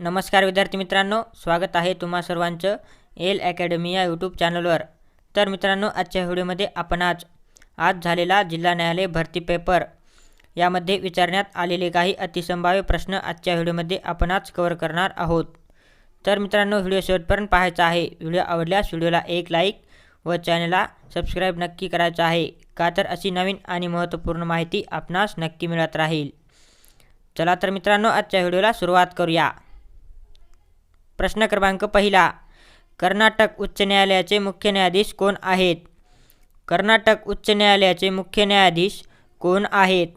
नमस्कार विद्यार्थी मित्रांनो स्वागत आहे तुम्हा सर्वांचं एल अकॅडमी या यूट्यूब चॅनलवर तर मित्रांनो आजच्या व्हिडिओमध्ये आपण आज आज झालेला जिल्हा न्यायालय भरती पेपर यामध्ये विचारण्यात आलेले काही अतिसंभाव्य प्रश्न आजच्या व्हिडिओमध्ये आपण आज कवर करणार आहोत. तर मित्रांनो व्हिडिओ शेवटपर्यंत पाहायचा आहे. व्हिडिओ आवडल्यास व्हिडिओला एक लाईक व चॅनलला सबस्क्राईब नक्की करायचं आहे. का तर अशी नवीन आणि महत्त्वपूर्ण माहिती आपणास नक्की मिळत राहील. चला तर मित्रांनो आजच्या व्हिडिओला सुरुवात करूया. प्रश्न क्रमांक पहिला. कर्नाटक उच्च न्यायालयाचे मुख्य न्यायाधीश कोण आहेत? कर्नाटक उच्च न्यायालयाचे मुख्य न्यायाधीश कोण आहेत?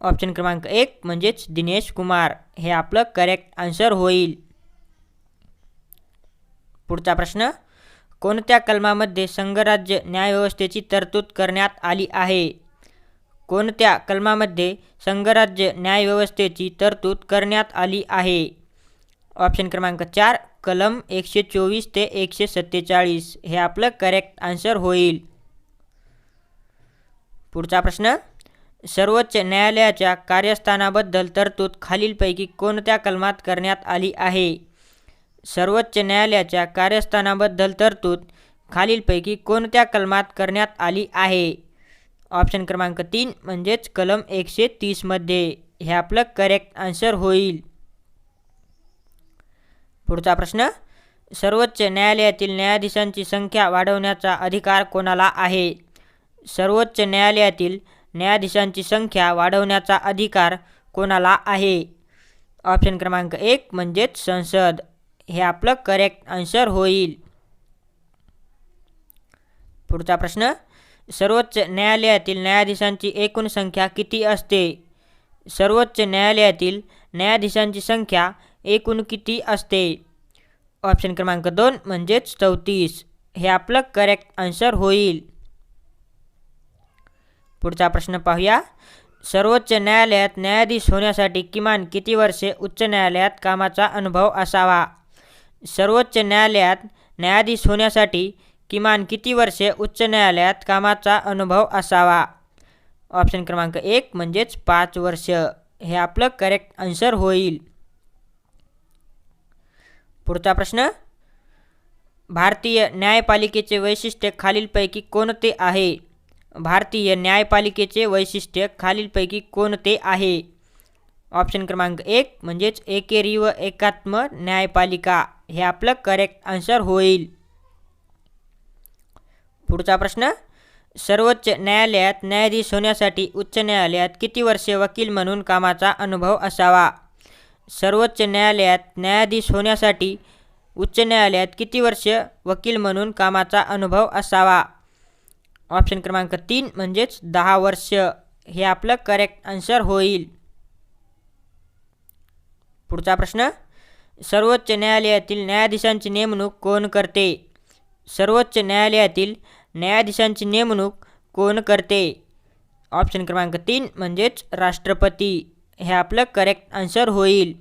ऑप्शन क्रमांक एक म्हणजेच दिनेश कुमार. हे आपलं करेक्ट आन्सर होईल. पुढचा प्रश्न. कोणत्या कलमामध्ये संघराज्य न्यायव्यवस्थेची तरतूद करण्यात आली आहे? कोणत्या कलमामध्ये संघराज्य न्यायव्यवस्थेची तरतूद करण्यात आली आहे? ऑप्शन क्रमांक चार कलम एकशे चोवीस ते एकशे सत्तेचाळीस. हे आपलं करेक्ट आन्सर होईल. पुढचा प्रश्न सर्वोच्च न्यायालयाच्या कार्यस्थानाबद्दल तरतूद खालीलपैकी कोणत्या कलमात करण्यात आली आहे? सर्वोच्च न्यायालयाच्या कार्यस्थानाबद्दल तरतूद खालीलपैकी कोणत्या कलमात करण्यात आली आहे? ऑप्शन क्रमांक तीन म्हणजेच कलम एकशे तीसमध्ये हे आपलं करेक्ट आन्सर होईल. पुढचा प्रश्न. सर्वोच्च न्यायालयातील न्यायाधीशांची संख्या वाढवण्याचा अधिकार कोणाला आहे? सर्वोच्च न्यायालयातील न्यायाधीशांची संख्या वाढवण्याचा अधिकार कोणाला आहे? ऑप्शन क्रमांक एक म्हणजेच संसद. हे आपलं करेक्ट आन्सर होईल. पुढचा प्रश्न. सर्वोच्च न्यायालयातील न्यायाधीशांची एकूण संख्या किती असते? सर्वोच्च न्यायालयातील न्यायाधीशांची संख्या एकूण किती असते? ऑप्शन क्रमांक दोन म्हणजेच चौतीस. हे आपलं करेक्ट आन्सर होईल. पुढचा प्रश्न पाहूया. सर्वोच्च न्यायालयात न्यायाधीश होण्यासाठी किमान किती वर्षे उच्च न्यायालयात कामाचा अनुभव असावा? सर्वोच्च न्यायालयात न्यायाधीश होण्यासाठी किमान किती वर्षे उच्च न्यायालयात कामाचा अनुभव असावा? ऑप्शन क्रमांक एक म्हणजेच पाच वर्ष. हे आपलं करेक्ट आन्सर होईल. पुढचा प्रश्न. भारतीय न्यायपालिकेचे वैशिष्ट्य खालीलपैकी कोणते आहे? भारतीय न्यायपालिकेचे वैशिष्ट्य खालीलपैकी कोणते आहे? ऑप्शन क्रमांक एक म्हणजेच एकेरी व एकात्म न्यायपालिका. हे आपलं करेक्ट आन्सर होईल. पुढचा प्रश्न. सर्वोच्च न्यायालयात न्यायाधीश होण्यासाठी उच्च न्यायालयात किती वर्षे वकील म्हणून कामाचा अनुभव असावा? सर्वोच्च न्यायालयात न्यायाधीश होण्यासाठी उच्च न्यायालयात किती वर्ष वकील म्हणून कामाचा अनुभव असावा? ऑप्शन क्रमांक तीन म्हणजेच दहा वर्ष. हे आपलं करेक्ट आन्सर होईल. पुढचा प्रश्न. सर्वोच्च न्यायालयातील न्यायाधीशांची नेमणूक कोण करते? सर्वोच्च न्यायालयातील न्यायाधीशांची नेमणूक कोण करते? ऑप्शन क्रमांक तीन म्हणजेच राष्ट्रपती. हे आपलं करेक्ट आन्सर होईल.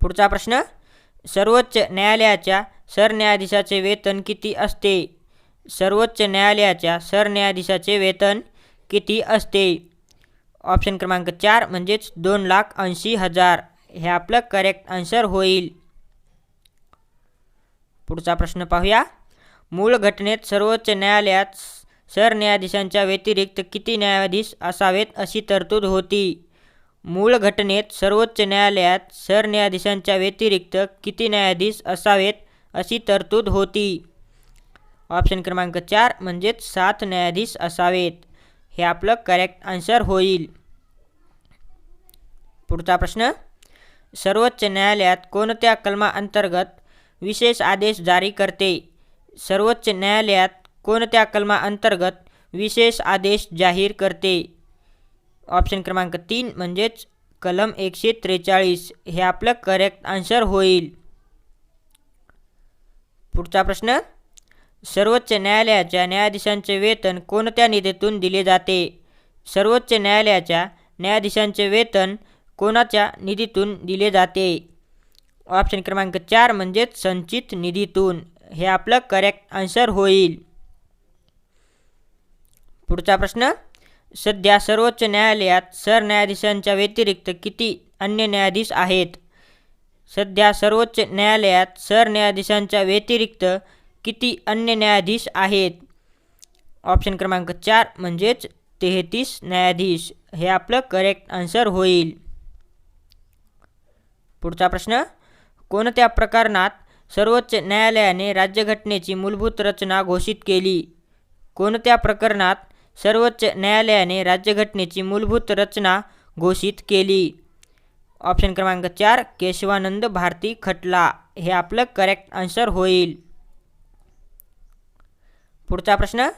पुढचा प्रश्न सर्वोच्च न्यायालयाच्या सरन्यायाधीशाचे वेतन किती असते? सर्वोच्च न्यायालयाच्या सरन्यायाधीशाचे वेतन किती असते? ऑप्शन क्रमांक चार म्हणजेच दोन लाख ऐंशी हजार. हे आपलं करेक्ट आन्सर होईल. पुढचा प्रश्न पाहूया. मूळ घटनेत सर्वोच्च न्यायालयात सरन्यायाधीशांच्या व्यतिरिक्त किती न्यायाधीश असावेत अशी तरतूद होती. मूळ घटनेत सर्वोच्च न्यायालयात सरन्यायाधीशांच्या व्यतिरिक्त किती न्यायाधीश असावेत अशी तरतूद होती. ऑप्शन क्रमांक चार म्हणजेच सात न्यायाधीश असावेत. हे आपलं करेक्ट आन्सर होईल. पुढचा प्रश्न. सर्वोच्च न्यायालयात कोणत्या कलमाअंतर्गत विशेष आदेश जारी करते? सर्वोच्च न्यायालयात कोणत्या कलमाअंतर्गत विशेष आदेश जाहीर करते? ऑप्शन क्रमांक तीन म्हणजेच कलम एकशे त्रेचाळीस. हे आपलं करेक्ट आन्सर होईल. पुढचा प्रश्न सर्वोच्च न्यायालयाच्या न्यायाधीशांचे वेतन कोणत्या निधीतून दिले जाते? सर्वोच्च न्यायालयाच्या न्यायाधीशांचे वेतन कोणाच्या निधीतून दिले जाते? ऑप्शन क्रमांक चार म्हणजेच संचित निधीतून. हे आपलं करेक्ट आन्सर होईल. पुढचा प्रश्न. सध्या सर्वोच्च न्यायालयात सरन्यायाधीशांच्या व्यतिरिक्त किती अन्य न्यायाधीश आहेत? सध्या सर्वोच्च न्यायालयात सरन्यायाधीशांच्या व्यतिरिक्त किती अन्य न्यायाधीश आहेत? ऑप्शन क्रमांक चार म्हणजेच तेहतीस न्यायाधीश. हे आपलं करेक्ट आन्सर होईल. पुढचा प्रश्न. कोणत्या प्रकरणात सर्वोच्च न्यायालयाने राज्यघटनेची मूलभूत रचना घोषित केली? कोणत्या प्रकरणात सर्वोच्च न्यायालयाने राज्यघटनेची मूलभूत रचना घोषित केली. ऑप्शन क्रमांक चार केशवानंद भारती खटला. हे आपलं करेक्ट आन्सर होईल. पुढचा प्रश्न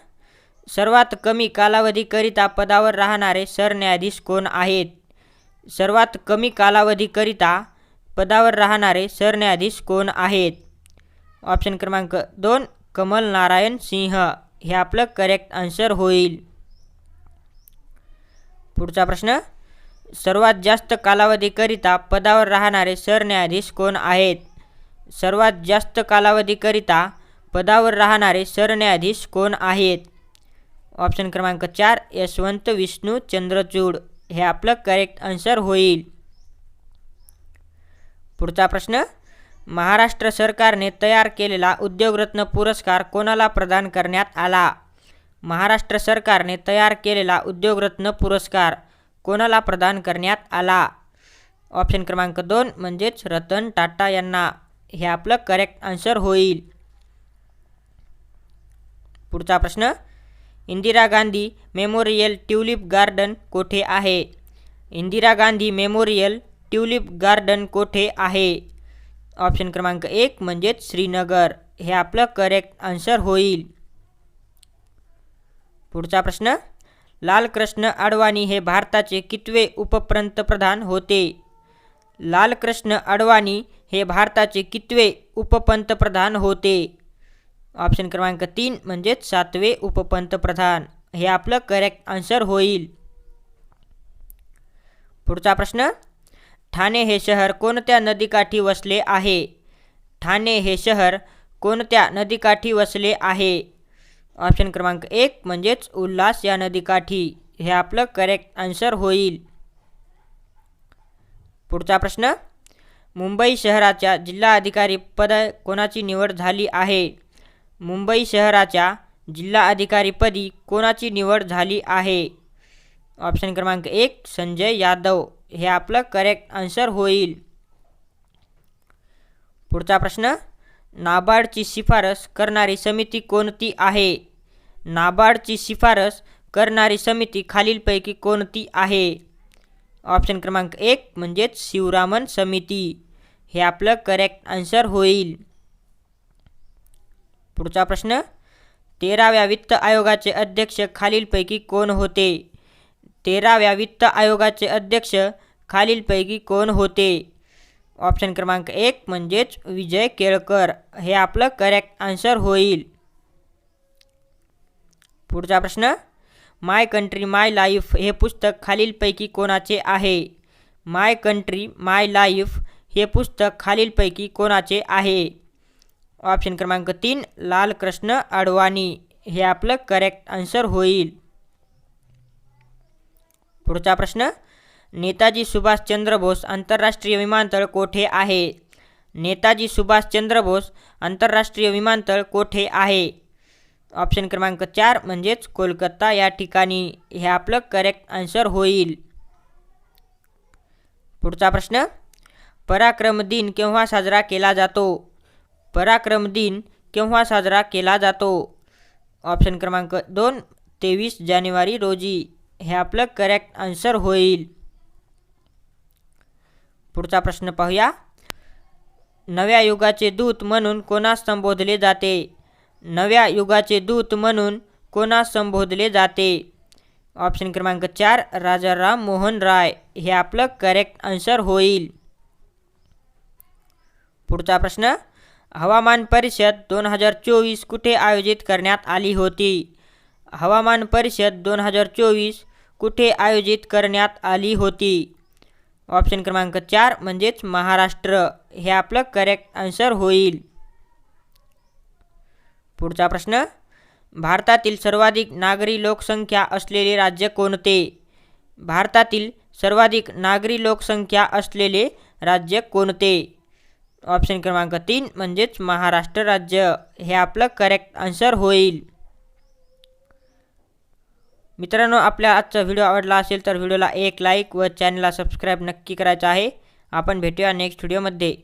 सर्वात कमी कालावधीकरिता पदावर राहणारे सरन्यायाधीश कोण आहेत? सर्वात कमी कालावधीकरिता पदावर राहणारे सरन्यायाधीश कोण आहेत? ऑप्शन क्रमांक दोन कमल नारायण सिंह. हे आपलं करेक्ट आन्सर होईल. पुढचा प्रश्न. सर्वात जास्त कालावधीकरिता पदावर राहणारे सरन्यायाधीश कोण आहेत? सर्वात जास्त कालावधीकरिता पदावर राहणारे सरन्यायाधीश कोण आहेत? ऑप्शन क्रमांक चार यशवंत विष्णू चंद्रचूड. हे आपलं करेक्ट आन्सर होईल. पुढचा प्रश्न. महाराष्ट्र सरकारने तयार केलेला उद्योगरत्न पुरस्कार कोणाला प्रदान करण्यात आला? महाराष्ट्र सरकारने तयार केलेला उद्योगरत्न पुरस्कार कोणाला प्रदान करण्यात आला? ऑप्शन क्रमांक दोन म्हणजेच रतन टाटा यांना. हे आपलं करेक्ट आन्सर होईल. पुढचा प्रश्न Indira Gandhi memorial tulip garden कोठे आहे? Indira Gandhi memorial tulip garden कोठे आहे? ऑप्शन क्रमांक एक म्हणजेच श्रीनगर. हे आपलं करेक्ट आन्सर होईल. पुढचा प्रश्न लालकृष्ण अडवाणी हे भारताचे कितवे उपपंतप्रधान होते? लालकृष्ण अडवाणी हे भारताचे कितवे उपपंतप्रधान होते? ऑप्शन क्रमांक तीन म्हणजेच सातवे उपपंतप्रधान. हे आपलं करेक्ट आन्सर होईल. पुढचा प्रश्न ठाणे हे शहर कोणत्या नदीकाठी वसले आहे? ठाणे हे शहर कोणत्या नदीकाठी वसले आहे? ऑप्शन क्रमांक एक म्हणजेच उल्हास या नदीकाठी. हे आपलं करेक्ट आन्सर होईल. पुढचा प्रश्न मुंबई शहराच्या जिल्हाधिकारी पद कोणाची निवड झाली आहे? मुंबई शहराच्या जिल्हा अधिकारीपदी कोणाची निवड झाली आहे? ऑप्शन क्रमांक एक संजय यादव. हे आपलं करेक्ट आन्सर होईल. पुढचा प्रश्न नाबार्डची शिफारस करणारी समिती कोणती आहे? नाबार्डची शिफारस करणारी समिती खालीलपैकी कोणती आहे? ऑप्शन क्रमांक एक म्हणजेच शिवरामन समिती. हे आपलं करेक्ट आन्सर होईल. पुढचा प्रश्न तेराव्या वित्त आयोगाचे अध्यक्ष खालीलपैकी कोण होते? तेराव्या वित्त आयोगाचे अध्यक्ष खालीलपैकी कोण होते? ऑप्शन क्रमांक एक म्हणजेच विजय केळकर. हे आपलं करेक्ट आन्सर होईल. पुढचा प्रश्न माय कंट्री माय लाईफ हे पुस्तक खालीलपैकी कोणाचे आहे? माय कंट्री माय लाईफ हे पुस्तक खालीलपैकी कोणाचे आहे? ऑप्शन क्रमांक तीन लालकृष्ण अडवाणी. हे आपलं करेक्ट आन्सर होईल. पुढचा प्रश्न नेताजी सुभाषचंद्र बोस आंतरराष्ट्रीय विमानतळ कोठे आहे? नेताजी सुभाषचंद्र बोस आंतरराष्ट्रीय विमानतळ कोठे आहे? ऑप्शन क्रमांक चार म्हणजेच कोलकाता या ठिकाणी हे आपलं करेक्ट आन्सर होईल. पुढचा प्रश्न पराक्रम दिन केव्हा साजरा केला जातो? पराक्रम दिन केव्हा साजरा केला जातो? ऑप्शन क्रमांक दोन तेवीस जानेवारी रोजी हे आपलं करेक्ट आन्सर होईल. पुढचा प्रश्न पाहूया. नव्या युगाचे दूत म्हणून कोणास संबोधले जाते? नव्या युगाचे दूत म्हणून कोणास संबोधले जाते? ऑप्शन क्रमांक चार राजाराम मोहन राय. हे आपलं करेक्ट आन्सर होईल. पुढचा प्रश्न हवामान परिषद दोन हजार चोवीस कुठे आयोजित करण्यात आली होती? हवामान परिषद दोन हजार चोवीस कुठे आयोजित करण्यात आली होती? ऑप्शन क्रमांक चार म्हणजेच महाराष्ट्र. हे आपलं करेक्ट आन्सर होईल. पुढचा प्रश्न. भारतातील सर्वाधिक नागरी लोकसंख्या असलेले राज्य कोणते? भारतातील सर्वाधिक नागरी लोकसंख्या असलेले राज्य कोणते? ऑप्शन क्रमांक तीन म्हणजेच महाराष्ट्र राज्य. हे आपलं करेक्ट आन्सर होईल. मित्रांनो आपल्या आजचा व्हिडिओ आवडला असेल तर व्हिडिओला एक लाईक व चॅनलला सबस्क्राईब नक्की करायचं आहे. आपण भेटूया नेक्स्ट व्हिडिओमध्ये